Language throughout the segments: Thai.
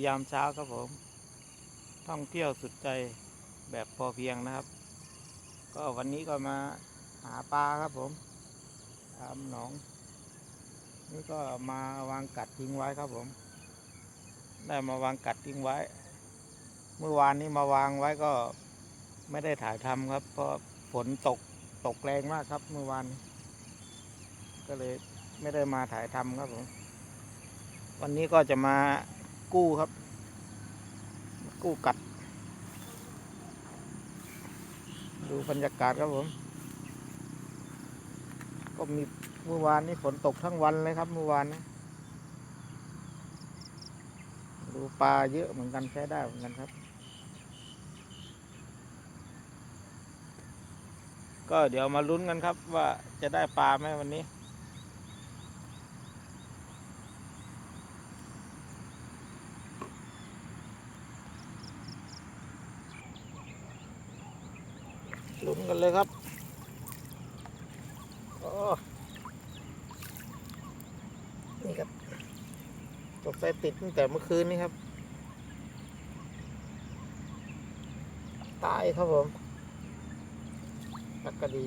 ียามเช้าครับผม ท่องเที่ยวสุดใจแบบพอเพียงนะครับ ก็วันนี้ก็มาหาปลาครับผมตามหนอง นี่ก็มาวางกัดทิ้งไว้ครับผม ได้มาวางกัดทิ้งไว้ เมื่อวานนี้มาวางไว้ก็ไม่ได้ถ่ายทำครับ เพราะฝนตกตกแรงมากครับเมื่อวาน ก็เลยไม่ได้มาถ่ายทำครับผม วันนี้ก็จะมา กู้ครับ กู้กัด ดูบรรยากาศครับผม ก็มีเมื่อวานนี้ฝนตกทั้งวันเลยครับเมื่อวานนี้ดูปลาเยอะเหมือนกันใช้ได้เหมือนกันครับ ก็เดี๋ยวมาลุ้นกันครับว่าจะได้ปลาไหมวันนี้ ลุ้นกันเลยครับโอ้นี่ครับตกใจติดตั้งแต่เมื่อคืนนี้ครับ ตายครับผมตักกะดี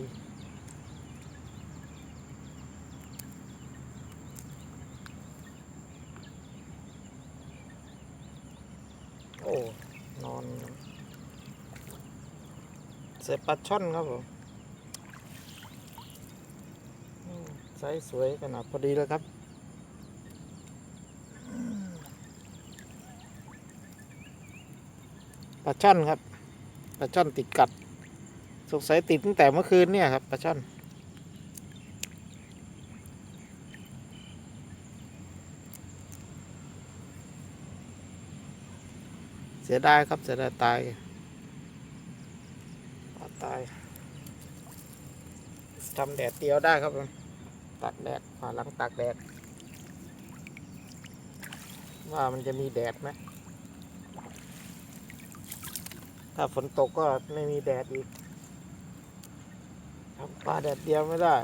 โอ้ นอน เสร็จปลาช่อนครับผมไซส์สวยขนาดพอดีแล้วครับปลาช่อนครับปลาช่อนติดกัด สงสัยติดตั้งแต่เมื่อคืนเนี่ยครับปลาช่อนเสียดายครับเสียดายตาย ปลาตาย ทำแดดเดียวได้ครับผมตากแดดผ่าหลังตากแดด ว่ามันจะมีแดดไหมถ้าฝนตกก็ไม่มีแดดอีกทำปลาแดดเดียวไม่ได้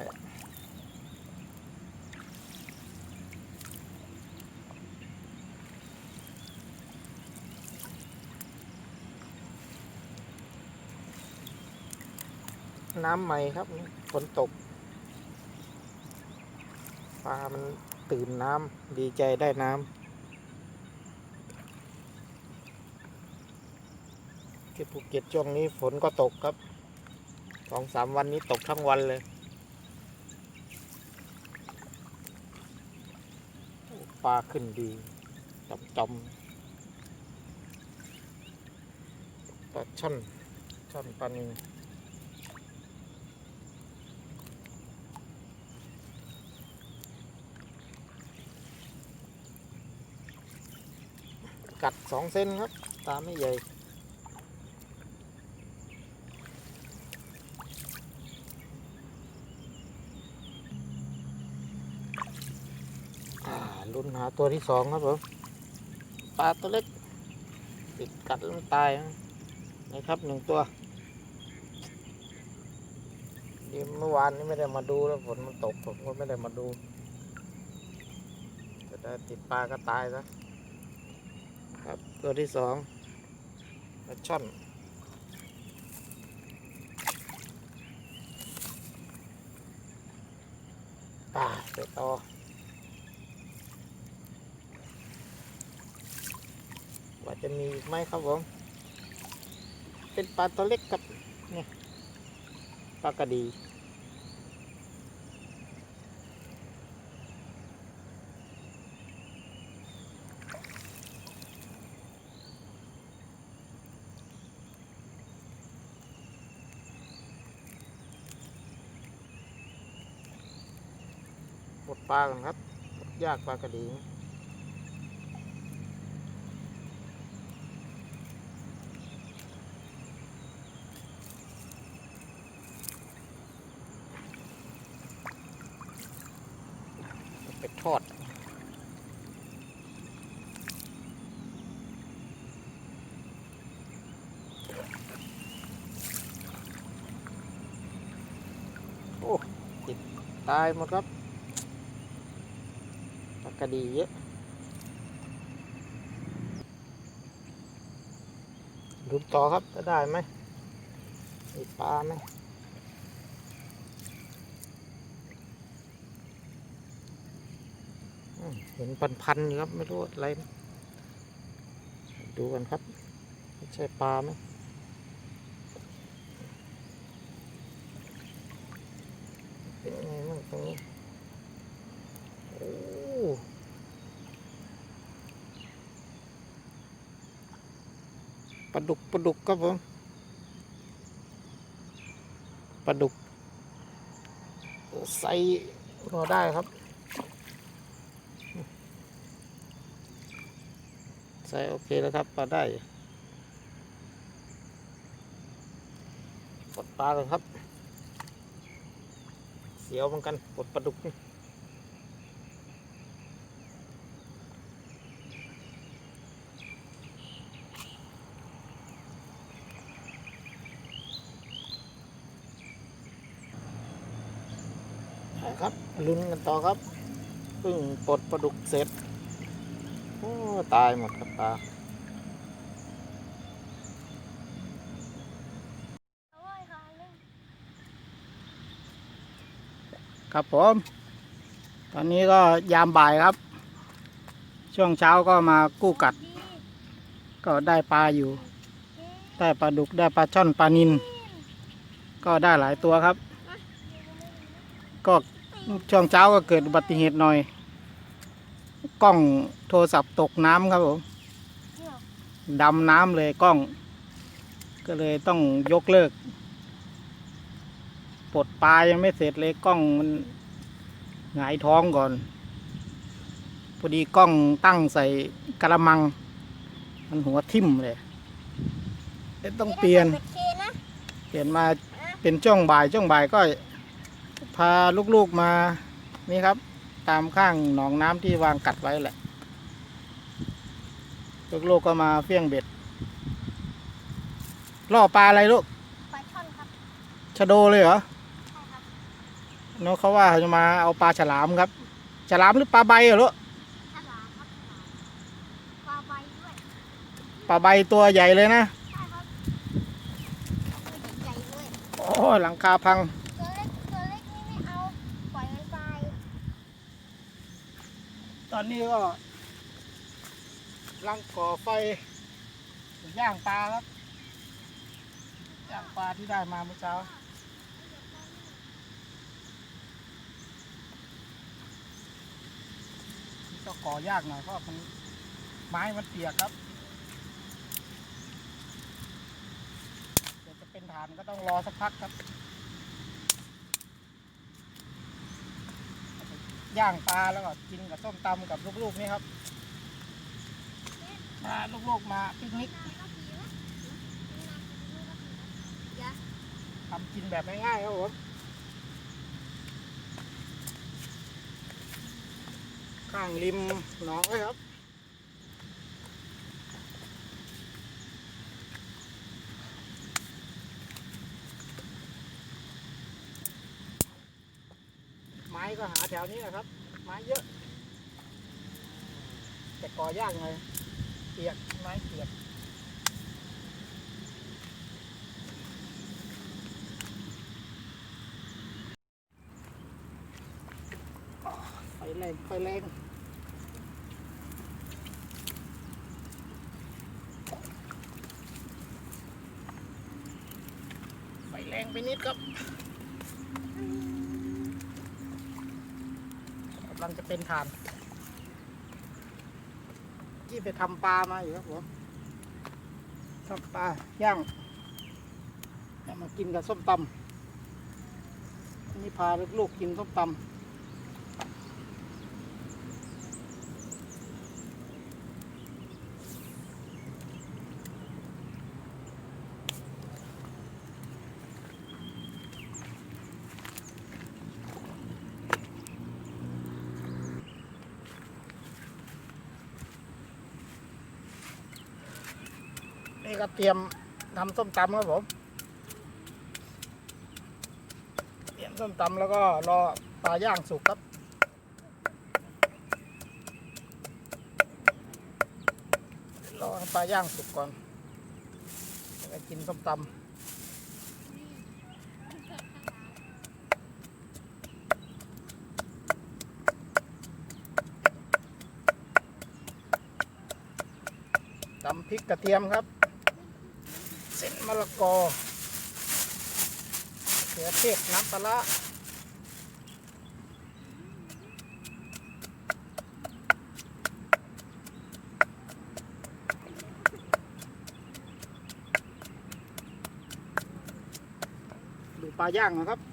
น้ำใหม่ครับฝนตกปลามันตื่นน้ำดีใจได้น้ำที่ภูเก็ตช่วงนี้ฝนก็ตกครับสองสามวันนี้ตกทั้งวันเลยปลาขึ้นดีจอมจอมปลาช่อนช่อนปลานิล กัดสองเส้นครับ ตาไม่ใหญ่ลุ้นหาตัวที่สองครับผมปลาตัวเล็ก ติดกัดแล้วตายนะครับหนึ่งตัวดีเมื่อวานนี้ไม่ได้มาดูแล้วฝนมันตกผมก็ไม่ได้มาดู จะได้ติดปลาก็ตายซะ ตัวที่สองปลาช่อนปลาไปต่อว่าจะมีไหมครับผม เป็นปลาตัวเล็กกับเนี่ยปลากระดี ดปลาก่อนครับยากปลากระดีไปทอดโอ้ติดตายหมดครับ คดีเยอะดูต่อครับจะได้ไหมมีปลาไหมเห็นพันพัยู่ครับ ไม่รู้อะไร ดูกันครับไม่ใช่ปลาไหมเป็นไงบ้างตรงนี้ ปลาดุกปลาดุกครับผมปลาดุกใส่พอได้ครับใส่โอเคแล้วครับปลาได้ปลดปลากันครับ เสียวเหมือนกันปลดปลาดุกนี่ไปครับ ลุ้นกันต่อครับเพิ่งปลดปลาดุกเสร็จโอ้ตายหมดครับปลาครับผม ตอนนี้ก็ยามบ่ายครับ ช่วงเช้าก็มากู้กัด ก็ได้ปลาอยู่ ได้ปลาดุกได้ปลาช่อนปลานิน ก็ได้หลายตัวครับ ก็ ช่วงเช้าก็เกิดอุบัติเหตุหน่อย กล้องโทรศัพท์ตกน้ำครับผมดำน้ำเลยกล้อง ก็เลยต้องยกเลิกปลดปลายังไม่เสร็จเลยกล้องมันหงายท้องก่อนพอดีกล้องตั้งใส่กระมัง มันหัวทิ่มเลยเอ๊ะต้องเปลี่ยน เปลี่ยนมาเป็นช่วงบ่ายช่วงบ่ายก็ พาลูกๆมานี่ครับ ตามข้างหนองน้ำที่วางกัดไว้แหละ ลูกๆก็มาเฟี้ยงเบ็ดล่อปลาอะไรลูกปลาช่อนครับชะโดเลยเหรอใช่ครับน้องเขาว่าจะมาเอาปลาฉลามครับ ฉลามหรือปลาใบเหรอลูกฉลามครับฉลามปลาใบด้วยปลาใบตัวใหญ่เลยนะใช่ครับตัวใหญ่ๆเลยโอ้ยหลังคาพัง ตัวเล็กตัวเล็กนี่ไม่เอา ปล่อยมันไป ตอนนี้ก็ลังก่อไฟย่างปลาครับย่างปลาที่ได้มาเมื่อเช้าก็ก่อยากหน่อยเพราะมันไม้มันเปียกครับเดี๋ยวจะเป็นฐานก็ต้องรอสักพักครับ ย่างปลาแล้วก็กินกับส้มตำกับลูกๆนี่ครับมาลูกๆมาปิกนิกทำกินแบบง่ายๆครับผมข้างริมหนองเลยครับ ก็หาแถวนี้นะครับ ไม้เยอะ แต่ก่อยากหน่อยเปียกไม้เปียกไฟแรงไฟแรงไฟแรงไปนิดครับำลังจะเป็นฐานที่ไปทำปลามาอยู่ครับผมทำปลาย่างมากินกับส้มตำนี่พาลูกๆกินส้มตำ ก็เตรียมทำส้มตำครับผม เตรียมส้มตำแล้วก็รอปลาย่างสุกครับรอปลาย่างสุกก่อนไปกินส้มตำตำพริกกระเทียมครับ กอเขือเทศน้ำปลาดูปลาย่างนะครับ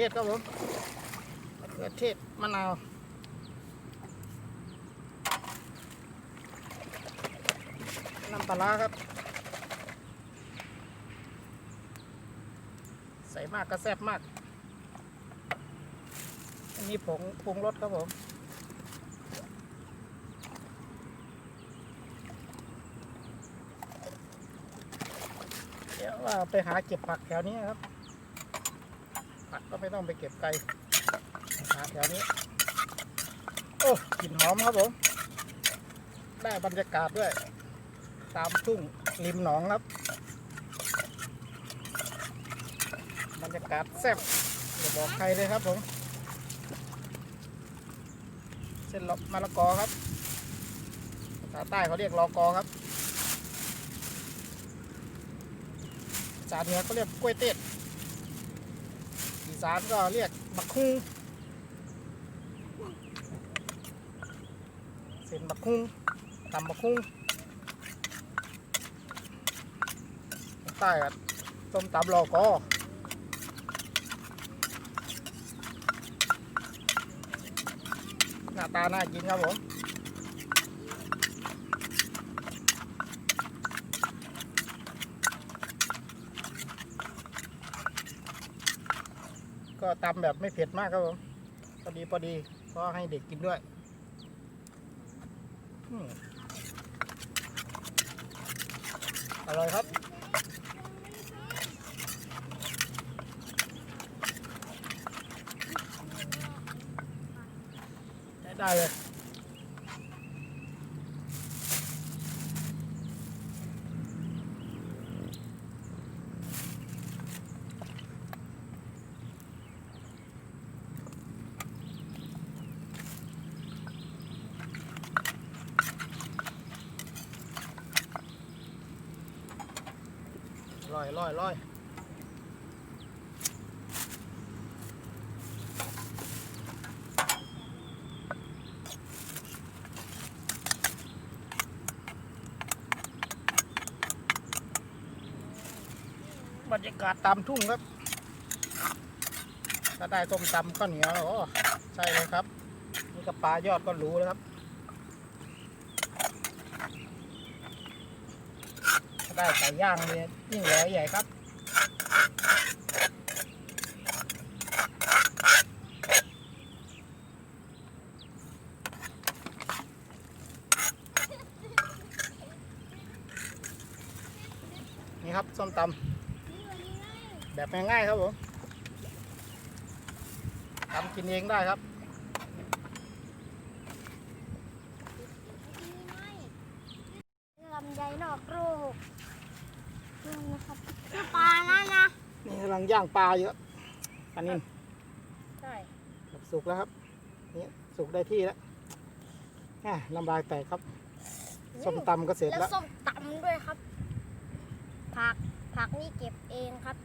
ทศครับผมมะเขือเทศมะนาวน้ำปลาครับ ใส่มากก็แซ่บมาก อันนี้ผงปรุงรสครับผมเดี๋ยวว่าไปหาเก็บผักแถวนี้ครับ ก็ไม่ต้องไปเก็บไกลหาแถวนี้ โอ้กลิ่นหอมครับผม ได้บรรยากาศด้วย ตามทุ่งริมหนองครับ บรรยากาศแซ่บอย่าบอกใครเลยครับผม เส้นลมะละกอครับภาษาใต้เขาเรียกลอกอครับภาษาเหนือเขาเรียกกล้วยเต๊ดอี สานก็เรียกบักคุงเส้นบักคุงตำบักคุงใต้อะต้มตำลอกอหน้าตาน่ากินครับผม ตำแบบไม่เผ็ดมากครับผมพอดีพอดีก็ให้เด็กกินด้วยอร่อยครับได้เลย อร่อยอร่อยอร่อยบรรยา กาศตามทุ่งครับ ถ้าได้ต้มตำข้าวเหนียวโอ้ใช่เลยครับ นี่กับปลายอดก็รู้แล้วครับ ถ้าได้ไก่ย่างเนี่ยยิ่งแหลใหญ่ครับนี่ครับส้มตำ แบบง่ายๆครับผมทำกินเองได้ครับ ลำไยนอกลูกนี่นะครับคือปลานั่นนะนี่กำลังย่างปลาอยู่ครับปลานิ่มใช่ครับสุกแล้วครับนี่สุกได้ที่แล้วอะน้ำลายแตกครับส้มตำก็เสร็จแล้วแล้วส้มตำด้วยครับ ผักผักนี่เก็บเองครับ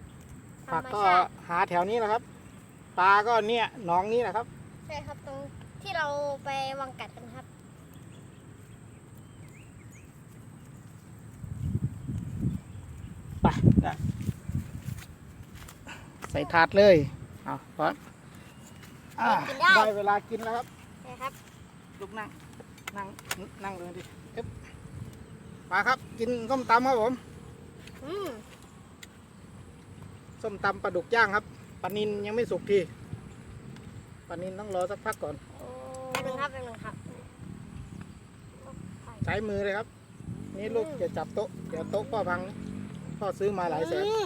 ธรผักรมก็ชาติหาแถวนี้แหละครับ ปลาก็เนี่ยหน้องนี้แหละครับ ใช่ครับตรงที่เราไปวังกัดกันครับ ไปได้ใส่ถาดเลยเอาพร้อมอ่ากินได้ ได้เวลากินแล้วครับ ใช่ครับลุกนั่ง นั่ง นั่งเลยดิเอ๊บมาครับ กินส้มตำครับผม อืม ส้มตำปลาดุกย่างครับปลานินยังไม่สุกทีปลานินต้องรอสักพักก่อนโอ้หนึ่งครับแป๊บหนึงครับใช้มือเลยครับ นี่ลูกจะจับโต๊ะเดี๋ยวโต๊ะพ่อพังนะพ่อซื้อมาหลายแสนอืม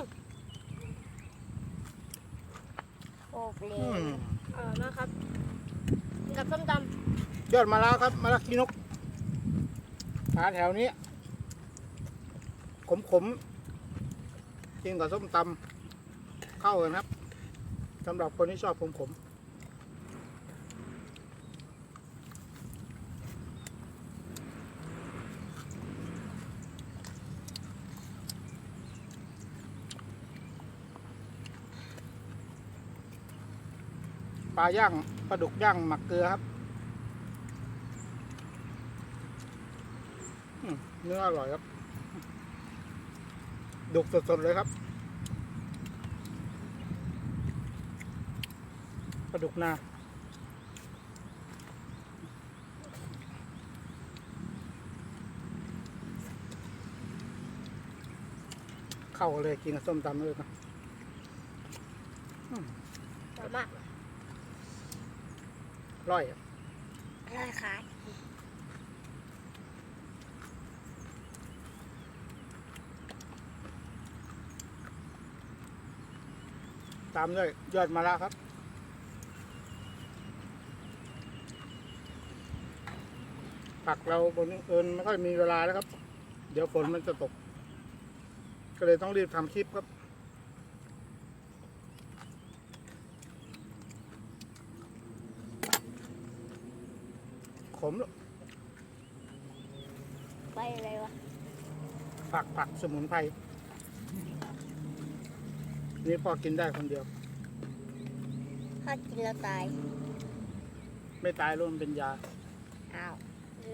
โอ้เปลอืมอร่อยมากครับกินกับส้มตยอดมาแล้วครับมาแล้วกินกหาแถวนี้ขมขมๆกินกับส้มตำ เข้ากันครับสำหรับคนที่ชอบขมขมปลาย่างปลาดุกย่างหมักเกลือครับเนื้ออร่อยครับ ดุกสดๆเลยครับ ปลาดุกนาเข้ากันเลยกินกับส้มตำเลยนะำอร่อยมากร่อยอะอร่อยค่ะตามด้วยยอดมะระครับ ผักเราบนเอิญไม่ค่อยมีเวลาแล้วครับ เดี๋ยวฝนมันจะตก ก็เลยต้องรีบทำคลิปครับ ขมหรอกไปอะไรวะผักผักสมุนไพรนี่พอกินได้คนเดียว ถ้ากินแล้วตาย ไม่ตายรู้มันเป็นยา อ้าว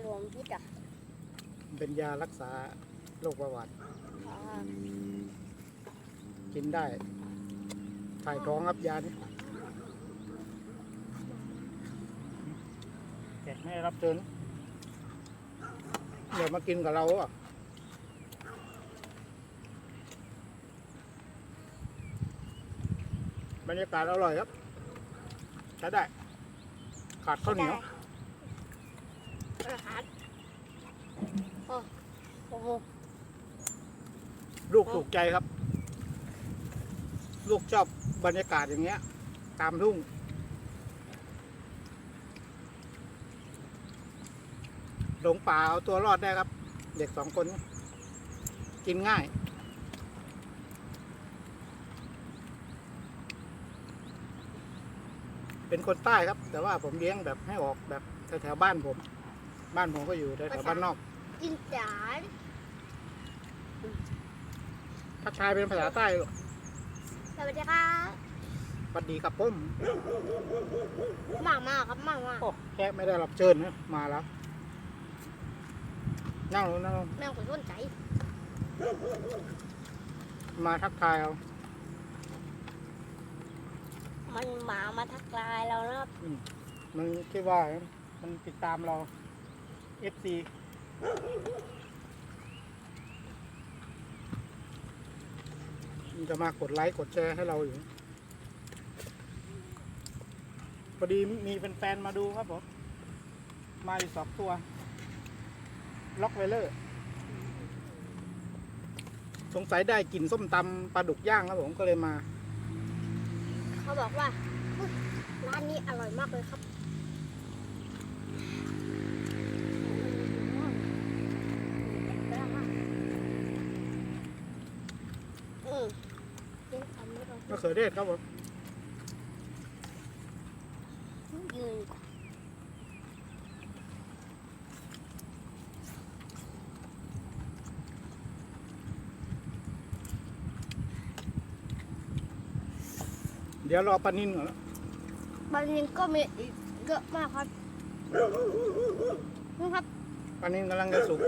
รวมพิษอะมันเป็นยารักษาโรคประวัติอ๋อกินได้ ถ่ายท้องครับยานี้แขกไม่ได้รับเชิญเดี๋ยวมากินกับเราอะบรรยากาศอร่อยครับใช้ได้ ขาดข้าวเหนียวอาหารโอ้โอ้โห ลูกถูกใจครับ ลูกชอบบรรยากาศอย่างเงี้ย ตามทุ่งหลงป่าเอาตัวรอดได้ครับ เด็กสองคน กินง่าย เป็นคนใต้ครับ แต่ว่าผมเลี้ยงแบบให้ออกแบบแถวๆบ้านผม บ้านผมก็อยู่แถวๆบ้านนอก กินจาน ทักทายเป็นภาษาใต้หรอกสวัสดีครับสวัสดีครับผมมากมากครับมากมากโอ้แค่ไม่ได้รับเชิญนะมาแล้ว นั่งลงนั่งลงแม่งคนสนใจ มาทักทายเอามันหมามาทักทายเรานะครับมันคิดว่ามันติดตามเรา FC มัน จะมากดไลค์กดแชร์ให้เราอยู่พอดีมีแฟนๆมาดูครับผม มาอีกสองตัว ล็อกไวเลอร์ สงสัยได้กลิ่นส้มตำปลาดุกย่างครับผมก็เลยมา เขาบอกว่าร้านนี้อร่อยมากเลยครับอืมกินคำไม่ต้อง มะเขือเทศครับผมยืนเดี๋ยวรอปลานินก่อนนะบางทีก็มีอีกเยอะมากครับนี่ครับปลานินกำลังจะสุก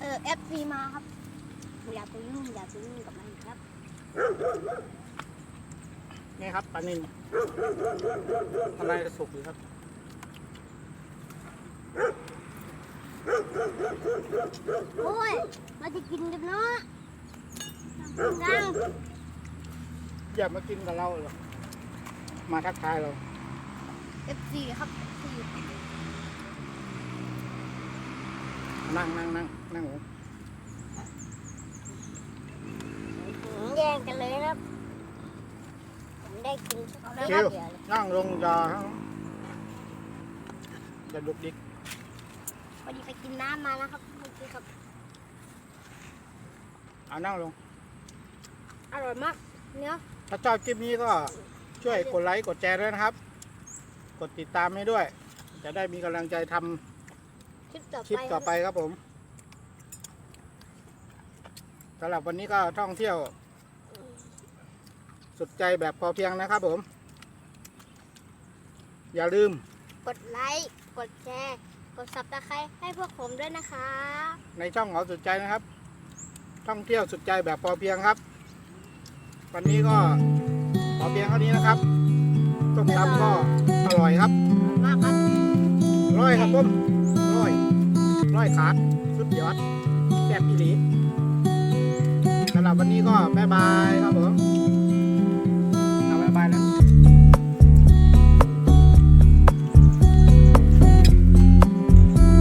เออฟซีมาครับ อย่าไปยุ่งอย่าไปยุ่งกับมันครับ นี่ครับปลานิลทำไมสุกอยู่ครับโอ้ยมาจะกินกันเนาะดังอย่ามากินกับเราหรอกมาทักทายเรา F4 ครับ F4 นั่งนั่งนั่งนั่งแย่งกันเลยครับ ได้กินสักเดีคิยววเลยนั่งลงอย่าจะดุกดิกพอดีไปกินน้ำมานะครับเมื่อกี้ครับเอานั่งลง อร่อยมากเนื้อถ้าชอบคลิปนี้ก็ช่วยกดไลค์กดแชร์ด้วยนะครับ กดติดตามให้ด้วย จะได้มีกำลังใจทำคลิปต่อคลิปไปต่อไปครับผมสำหรับวันนี้ก็ท่องเที่ยว สุดใจแบบพอเพียงนะครับผม อย่าลืม กดไลค์ กดแชร์ กดซับสไครต์ให้พวกผมด้วยนะคะ ในช่องหอสุดใจนะครับ ท่องเที่ยวสุดใจแบบพอเพียงครับ วันนี้ก็พอเพียงเท่านี้นะครับต้มตำก็อร่อยครับมากครับร้อยครับผมร้อยร้อยขาดสุดยอดแซ่บอีหลีสำหรับวันนี้ก็บ๊ายบาย